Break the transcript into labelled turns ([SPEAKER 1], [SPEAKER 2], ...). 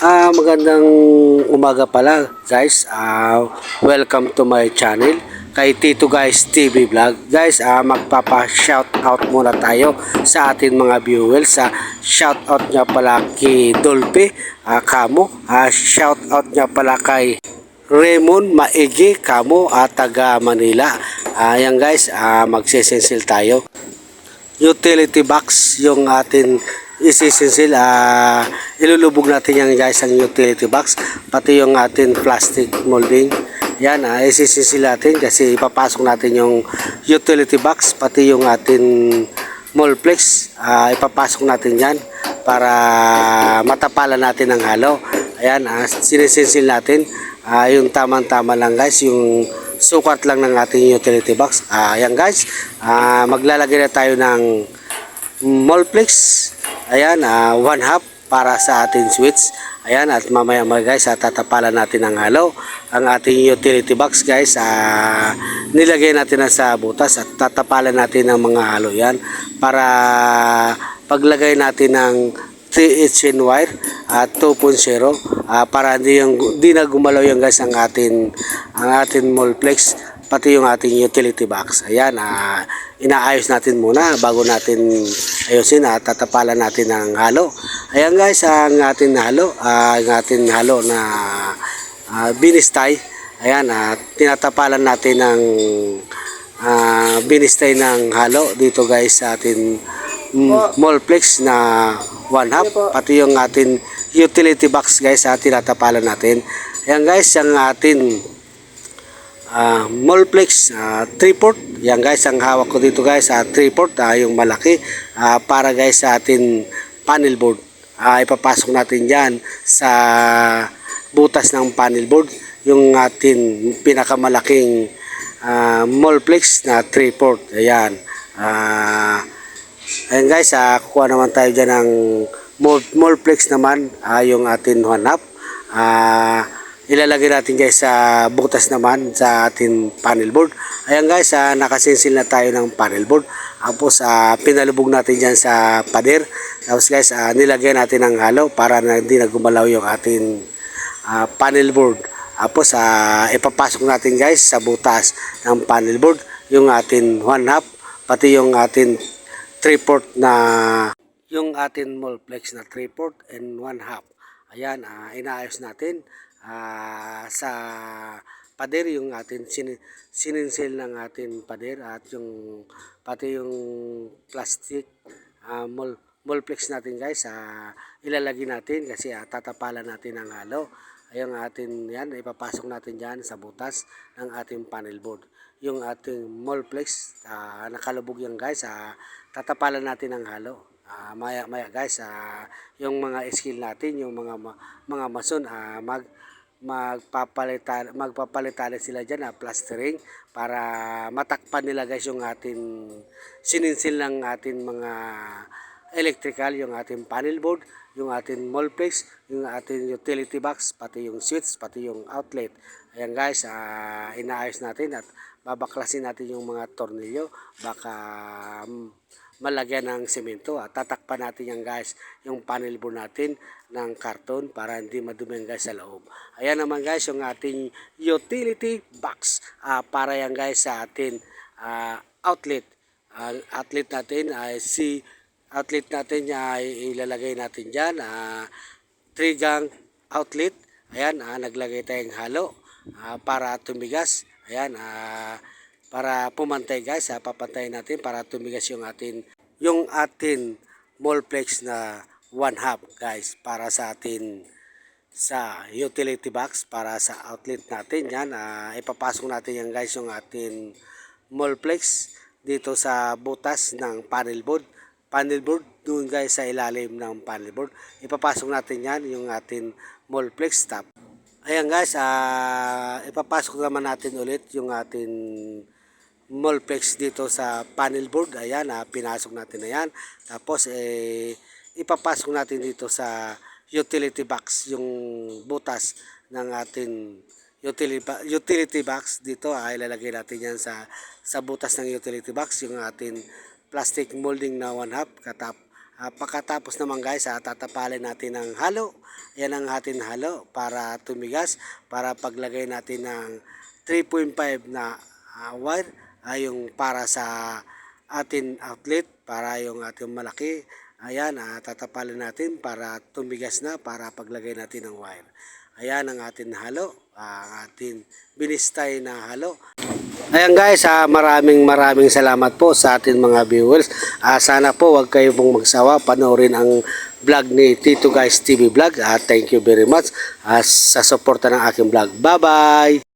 [SPEAKER 1] Ah, magandang umaga pala, guys. Ah, welcome to my channel kay Tito Guys TV Vlog. Guys, ah, magpapa-shout out muna tayo sa ating mga viewers. Sa shout out niya pala kay Dolpe ah, Kamo. Ah, shout out niya pala kay Raymond Maigi Kamo at taga Manila. Ah, yan guys, ah, magsisensil tayo utility box yung atin isisinsil ah ilulubog natin yan guys ang utility box pati yung atin plastic molding yan ah isisinsil natin kasi ipapasok natin yung utility box pati yung atin moldplex ah ipapasok natin yan para matapalan natin ng halo ayan ah sinisinsil natin ah yung tamang tama lang guys yung sukat lang ng ating utility box. Ah, ayan guys, ah, maglalagay na tayo ng Molplex. Ayan, ah, one half para sa ating switch. Ayan, at mamaya mga guys, ah, tatapalan natin ng halo. Ang ating utility box guys, ah, nilagay natin na sa butas at tatapalan natin ng mga halo yan para paglagay natin ng 3HN wire at 2.0 ah, para hindi yung di na gumalaw yung guys ang atin ang atin molplex pati yung ating utility box. Ayan, ah, inaayos natin muna bago natin ayusin at tatapalan natin ng halo. Ayan guys, ang ating halo, ah, ang ating halo na ah, binistay. Ayan, at tinatapalan natin ng ah, binistay ng halo dito guys sa ating mm, molplex na one half pati yung atin utility box guys sa tinatapalan natin yan guys yung atin ah molplex ah, 3 port. Yan guys ang hawak ko dito guys sa 3 port ah, yung malaki ah, para guys sa atin panel board. Ah, ipapasok natin dyan sa butas ng panel board yung atin pinakamalaking ah, molplex na 3 port. Ayan. Ah Ayan guys, ah, kukuha naman tayo dyan ng mol- molplex naman, ah, yung atin one half. Ah, ilalagay natin guys sa butas naman sa atin panel board. Ayan guys, ah, nakasensil na tayo ng panel board. Tapos ah, pinalubog natin dyan sa pader. Tapos guys, ah, nilagay natin ng halo para na hindi na gumalaw yung atin ah, panel board. Tapos ah, ipapasok natin guys sa butas ng panel board yung atin one half pati yung atin 3 port na yung atin molplex na 3 port and 1 half. Ayan, ah, inaayos natin ah, sa pader yung atin sin sininsil ng atin pader at yung pati yung plastic ah, mol molplex natin guys ah, ilalagay natin kasi ah, tatapalan natin ang halo. Ayun atin yan ipapasok natin dyan sa butas ng ating panel board. Yung ating molplex ah, nakalubog yan guys ah, tatapalan natin ang halo. Ah, maya maya guys ah, yung mga skill natin yung mga mga mason ah, mag magpapalitan magpapalitan sila diyan na plastering para matakpan nila guys yung atin sininsil ng atin mga electrical yung ating panel board yung ating molplex yung ating utility box pati yung switch pati yung outlet. Ayan guys ah, inaayos natin at babaklasin natin yung mga tornilyo. Baka mm, malagyan ng semento at tatakpan natin yan guys yung panel board natin ng karton para hindi madumi guys sa loob. Ayan naman guys yung ating utility box. Ah, para yan guys sa ating ah, outlet. Ang outlet natin ay si outlet natin ay ilalagay natin dyan ah, 3 gang outlet. Ayan ah, naglagay tayong halo ah, para tumigas. Ayan ah, para pumantay guys ha, papantayin natin para tumigas yung atin yung atin molplex na one half guys para sa atin sa utility box para sa outlet natin yan. Ah, ipapasok natin yan guys yung atin molplex dito sa butas ng panel board. Panel board doon guys sa ilalim ng panel board. Ipapasok natin yan yung atin molplex top. Ayan guys ah, ipapasok naman natin ulit yung atin molplex dito sa panel board. Ayan, ah, pinasok natin na yan. Tapos, eh, ipapasok natin dito sa utility box yung butas ng ating utility, utility box dito ay ilalagay natin yan sa sa butas ng utility box yung ating plastic molding na one half katap Ah, pagkatapos naman guys, ah, tatapalin natin ng halo. Yan ang ating halo para tumigas. Para paglagay natin ng 3.5 na ah, wire ay yung para sa atin outlet para yung ating malaki. Ayan, ah, tatapalin natin para tumigas na para paglagay natin ng wire. Ayan ang ating halo, ang ating binistay na halo. Ayan guys, ah, maraming maraming salamat po sa ating mga viewers. Ah, sana po wag kayo pong magsawa panoorin ang vlog ni Tito Guys TV Vlog. Ah, thank you very much ah, sa suporta ng aking vlog. Bye-bye!